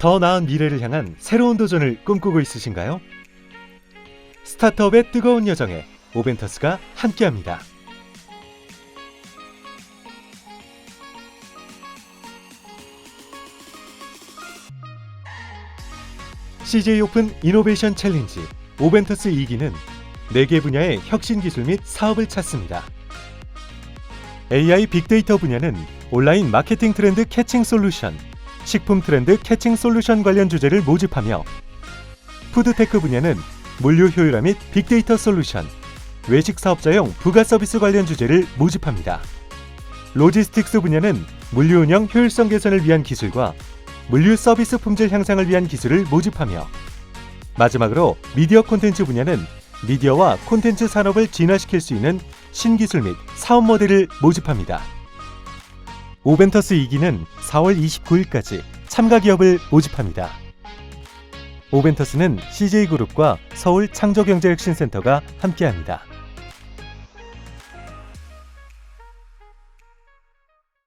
더 나은 미래를 향한 새로운 도전을 꿈꾸고 있으신가요? 스타트업의 뜨거운 여정에 오벤터스가 함께합니다. CJ 오픈 이노베이션 챌린지 오벤터스 2기는 4개 분야의 혁신 기술 및 사업을 찾습니다. AI 빅데이터 분야는 온라인 마케팅 트렌드 캐칭 솔루션, 식품 트렌드 캐칭 솔루션 관련 주제를 모집하며 푸드테크 분야는 물류 효율화 및 빅데이터 솔루션, 외식 사업자용 부가 서비스 관련 주제를 모집합니다. 로지스틱스 분야는 물류 운영 효율성 개선을 위한 기술과 물류 서비스 품질 향상을 위한 기술을 모집하며 마지막으로 미디어 콘텐츠 분야는 미디어와 콘텐츠 산업을 진화시킬 수 있는 신기술 및 사업 모델을 모집합니다. 오벤터스 2기는 4월 29일까지 참가 기업을 모집합니다. 오벤터스는 CJ그룹과 서울 창조경제혁신센터가 함께합니다.